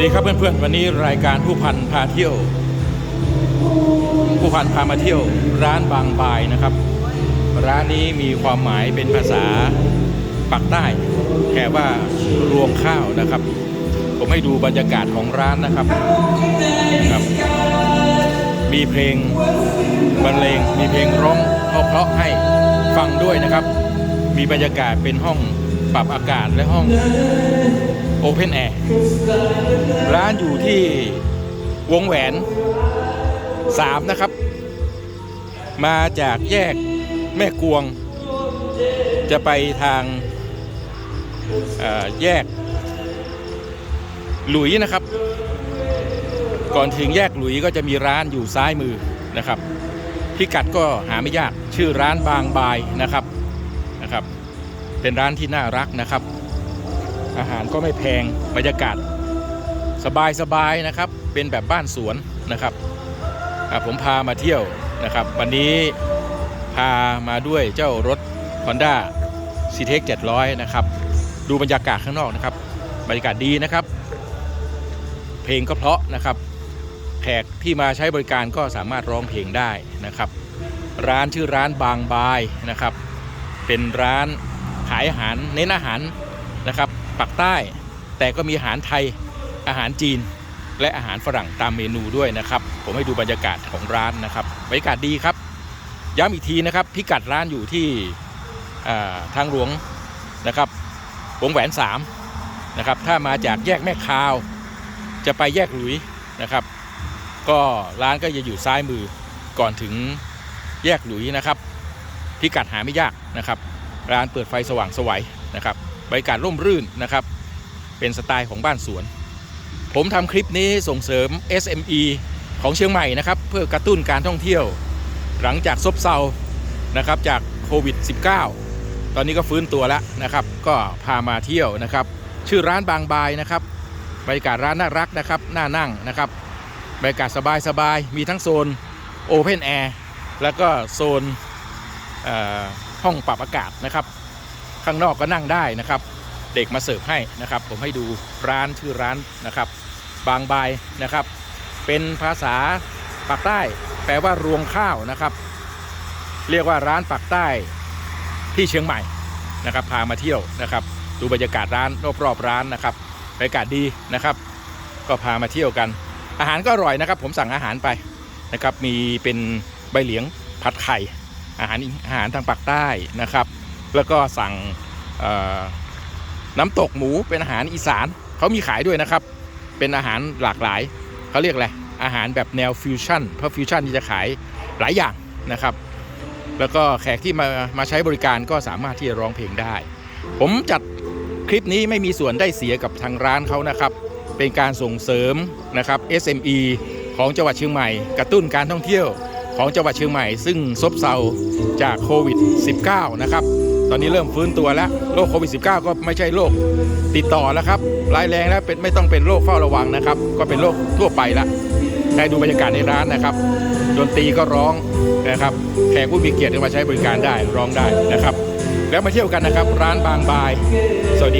สดีครับเพื่อนๆ วันนี้รายการผู้พันพาเที่ยว ผู้พันพามาเที่ยวร้านบางบายนะครับ ร้านนี้มีความหมายเป็นภาษาปักใต้แค่ว่ารวงข้าวนะครับ ผมให้ดูบรรยากาศของร้านนะครับครับ มีเพลงบรรเลงมีเพลงร้องเพราะๆให้ฟังด้วยนะครับ มีบรรยากาศเป็นห้องปรับอากาศและห้อง โอเพนแอร์ร้านอยู่ที่วงแหวน3นะครับ มาจากแยกแม่กวง จะไปทางแยก หลุยนะครับ ก่อนถึงแยกหลุยก็จะมีร้านอยู่ซ้ายมือนะครับพิกัดก็หาไม่ยากชื่อร้านบางบายนะครับนะครับ เป็นร้านที่น่ารักนะครับ อาหารก็ไม่แพงบรรยากาศสบายๆนะครับ เป็นแบบบ้านสวนนะครับผมพามาเที่ยวนะครับ วันนี้พามาด้วยเจ้ารถ Honda c t e c 700 นะครับ ดูบรรยากาศข้างนอกนะครับ บรรยากาศดีนะครับ เพลงก็เพราะนะครับ แขกที่มาใช้บริการก็สามารถร้องเพลงได้นะครับ ร้านชื่อร้านบางบายนะครับ เป็นร้านขายอาหารเน้นอาหารนะครับ ปักใต้ แต่ก็มีอาหารไทยอาหารจีน และอาหารฝรั่งตามเมนูด้วยนะครับ ผมให้ดูบรรยากาศของร้านนะครับบรรยากาศดีครับ ย้ำอีกทีนะครับ พิกัดร้านอยู่ที่ทางหลวงนะครับวงแหวน3นะครับถ้ามาจากแยกแม่คาว จะไปแยกหลุยนะครับ ก็ร้านก็จะอยู่ซ้ายมือก่อนถึงแยกหลุยนะครับ พิกัดหาไม่ยากนะครับ ร้านเปิดไฟสว่างสวัยนะครับ บรรยากาศร่มรื่นนะครับ เป็นสไตล์ของบ้านสวน ผมทำคลิปนี้ส่งเสริม SME ของเชียงใหม่นะครับ เพื่อกระตุ้นการท่องเที่ยว หลังจากซบเซานะครับจากโควิด -19 ตอนนี้ก็ฟื้นตัวแล้วนะครับ ก็พามาเที่ยวนะครับ ชื่อร้านบางบายนะครับบรรยากาศร้านน่ารักนะครับน่านั่งนะครับบรรยากาศสบายๆมีทั้งโซนโอเพนแอร์แล้วก็โซนห้องปรับอากาศนะครับ ข้างนอกก็นั่งได้นะครับ เด็กมาเสิร์ฟให้นะครับ ผมให้ดูร้านชื่อร้านนะครับ บางบายนะครับ เป็นภาษาปากใต้ แปลว่ารวงข้าวนะครับ เรียกว่าร้านปากใต้ที่เชียงใหม่นะครับ พามาเที่ยวนะครับ ดูบรรยากาศร้านรอบๆร้านนะครับบรรยากาศดีนะครับ ก็พามาเที่ยวกัน อาหารก็อร่อยนะครับ ผมสั่งอาหารไปนะครับ มีเป็นใบเหลียงผัดไข่ อาหารอาหารทางปากใต้นะครับ แล้วก็สั่งน้ำตกหมูเป็นอาหารอีสานเขามีขายด้วยนะครับ เป็นอาหารหลากหลายเขาเรียกอะไรอาหารแบบแนวฟิวชั่นเพราะฟิวชั่นนี่จะขายหลายอย่างนะครับ แล้วก็แขกที่มามาใช้บริการก็สามารถที่จะร้องเพลงได้ ผมจัดคลิปนี้ไม่มีส่วนได้เสียกับทางร้านเขานะครับ เป็นการส่งเสริมนะครับ SME ของจังหวัดเชียงใหม่ กระตุ้นการท่องเที่ยวของจังหวัดเชียงใหม่ ซึ่งซบเซาจากโควิด -19 นะครับ ตอนนี้เริ่มฟื้นตัวแล้วโรคโควิด -19 ก็ไม่ใช่โรคติดต่อแล้วครับร้ายแรงแล้วเป็นไม่ต้องเป็นโรคเฝ้าระวังนะครับ ก็เป็นโรคทั่วไปละได้ดูบรรยากาศในร้านนะครับดนตรีก็ร้องนะครับแขกผู้มีเกียรติมาใช้บริการได้ร้องได้นะครับ แล้วมาเที่ยวกันนะครับ ร้านบางบายสวัสดี